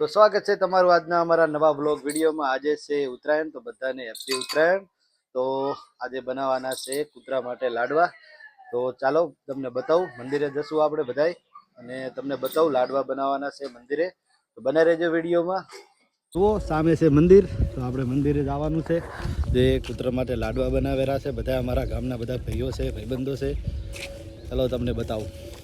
તો સ્વાગત છે તમારું આજના અમારા નવા બ્લોગ વિડીયોમાં. આજે છે ઉત્તરાયણ, તો બધાને હેપી ઉત્તરાયણ. તો આજે બનાવવાના છે કૂતરા માટે લાડવા. તો ચાલો તમને બતાવું. મંદિરે જશું આપણે બધાય. અને તમને બતાવું લાડવા બનાવવાના છે મંદિરે. તો બને રહેજો વિડીયોમાં. જુઓ, સામે છે મંદિર. તો આપણે મંદિરે જવાનું છે. જે કૂતરા માટે લાડવા બનાવેલા છે. બધા અમારા ગામના બધા ભાઈઓ છે, ભાઈબંધો છે. ચાલો તમને બતાવું.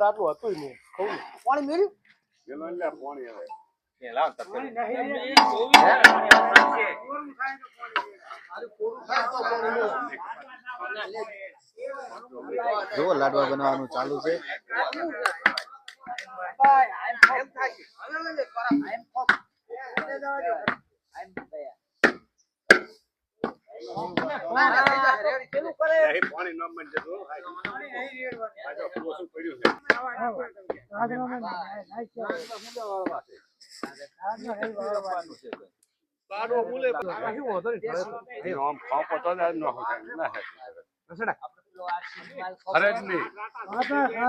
આટલું હતું નહીં કહું પાણી મેળ્યું પાણી હવે જુઓ લાડવા બનાવવાનું ચાલુ છે. લાડવો ફરજની નહીં.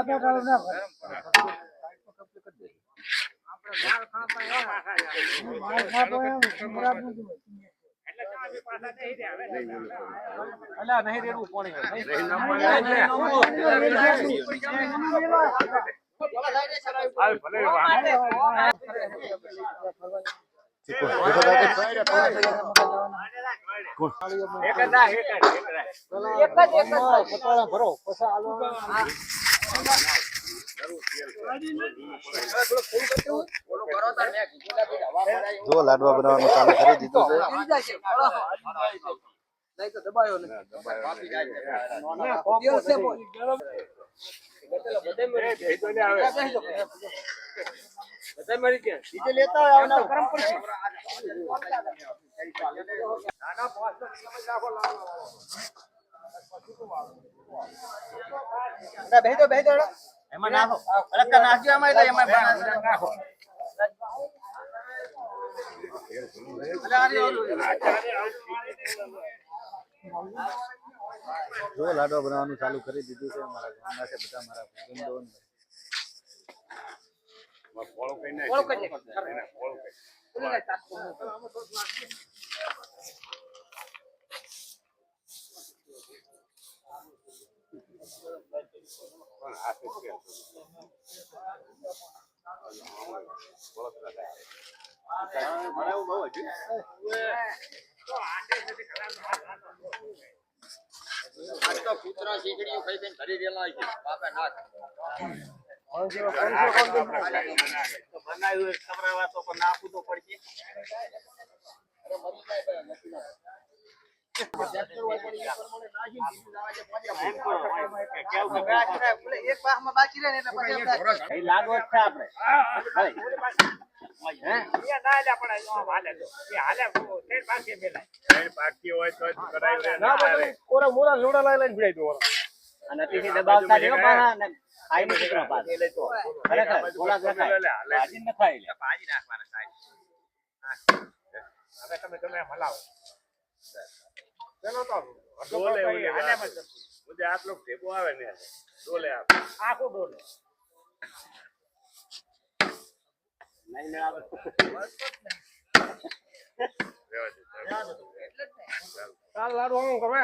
રેડવું પાણી ભલે. ભરો જો લાડવા બનાવવાનું ચાલુ કરી દીધું છે બધા મરી ગયા બીજે લેતા હોય કરમ પડશે બેહી દો બેહી દો એમાં નાખો. જો લાડવા બનાવવાનું ચાલુ કરી દીધું છે મારા ગામના છે બધા મારા કુટુંબો ફોળો કરીને ફોળો કરીને કૂતરા શીકડીઓ ખાઈ બેન ઘરે રેલા છે બાપા નાખ બનાવ્યું ખબર તો પણ નાખવું તો પડશે. અને તેથી દબાવતા રહ્યો પાછા ખાઈ નો દીકરો પાસે ખરેખર થોડાક નખાય નાખવાના સાહેબ હવે તમે ગમે હલાવો. ચલો તો ડોલે ઉલે આટલો ભેગો આવે ને ડોલે આવે આખો ડોલે. નહીં ના આવે. ચાલ લાડુ હું ગમે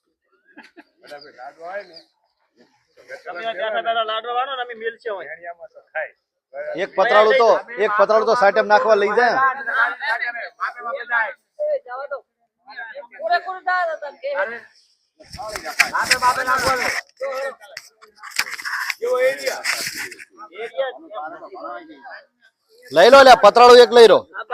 એક પતરાળું તો એક પતરાળું તો સાટેમ નાખવા લઈ જાય. લઈ લો લે પતરાળું એક લઈ લો. આ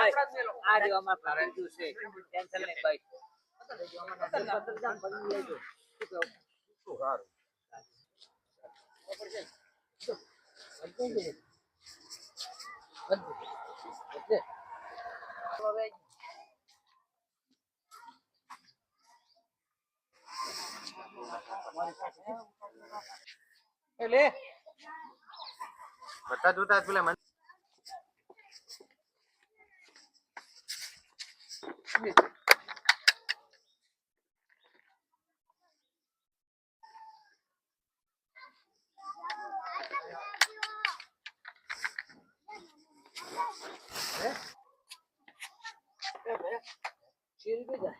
એટલે બધા જોતા પેલા મન- Thank બી જાય તો અહીંથી પછી આમ ફરીને હમણાં જ આપણે બધું આવા હાલતું ન્યા.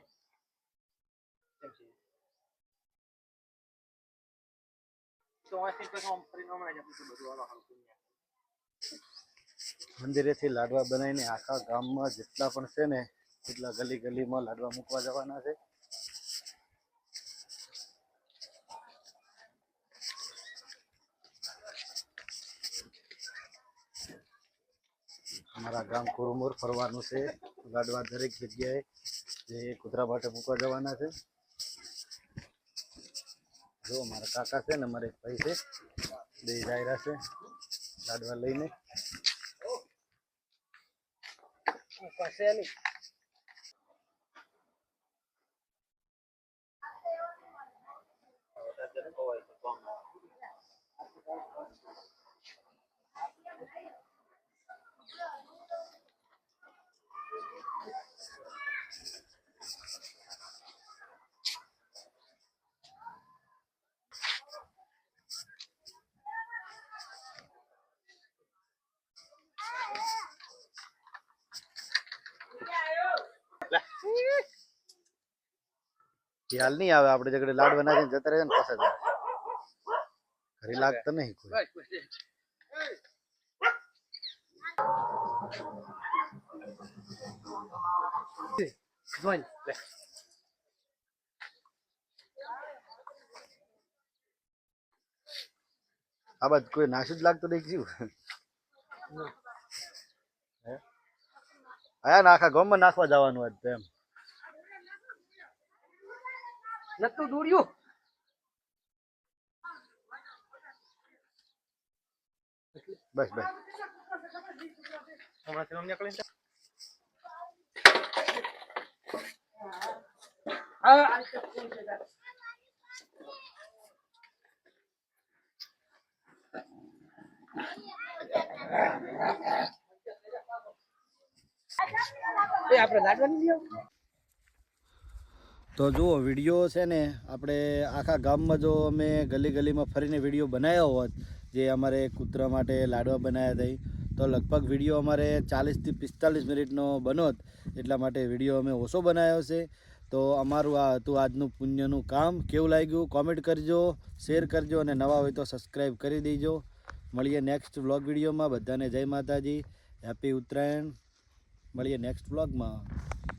મંદિરેથી લાડવા બનાવીને આખા ગામમાં જેટલા પણ છે ને, એટલા ગલી ગલીમાં લાડવા મૂકવા જવાના છે અમારા ગામ કુરુમુર ફરવાનું છે લાડવા દરેક જગ્યાએ જે કૂતરા માટે મૂકવા જવાના છે. જો મારા કાકા છે ને, મારે એક ભાઈ છે, બે જાયરા છે, લાડવા લઈને. કશે નહીં ખ્યાલ નહીં આવે. આપણે જગડે લાડ બનાવીને જતા રહે ને પછી જાય ઘરે લાગતા નહીં કોઈ. આ બાદ કોઈ નાશું જ લાગતું નહીં જીવ? આયા નાખા આખા નાખવા જવાનું આજ તો એમ. નતું દોડ્યું. બસ બસ. હમણાંથી આમ નીકળી એ આપણે લાડવાની તો જુઓ, વીડિયો છે ને, આપણે આખા ગામમાં જો અમે ગલી ગલીમાં ફરીને વીડિયો બનાવ્યો હોત, જે અમારે કૂતરા માટે લાડવા બનાવ્યા હતા તો લગભગ વીડિયો અમારે ચાલીસથી પિસ્તાલીસ મિનિટનો બનોત, એટલા માટે વીડિયો અમે ઓછો બનાવ્યો છે. તો અમારું આ હતું આજનું પુણ્યનું કામ. કેવું લાગ્યું? કોમેન્ટ કરજો, શેર કરજો અને નવા હોય તો સબસ્ક્રાઈબ કરી દેજો. મળીએ નેક્સ્ટ વ્લોગ વિડીયોમાં. બધાને જય માતાજી. હેપી ઉત્તરાયણ. મળીએ નેક્સ્ટ વ્લોગમાં.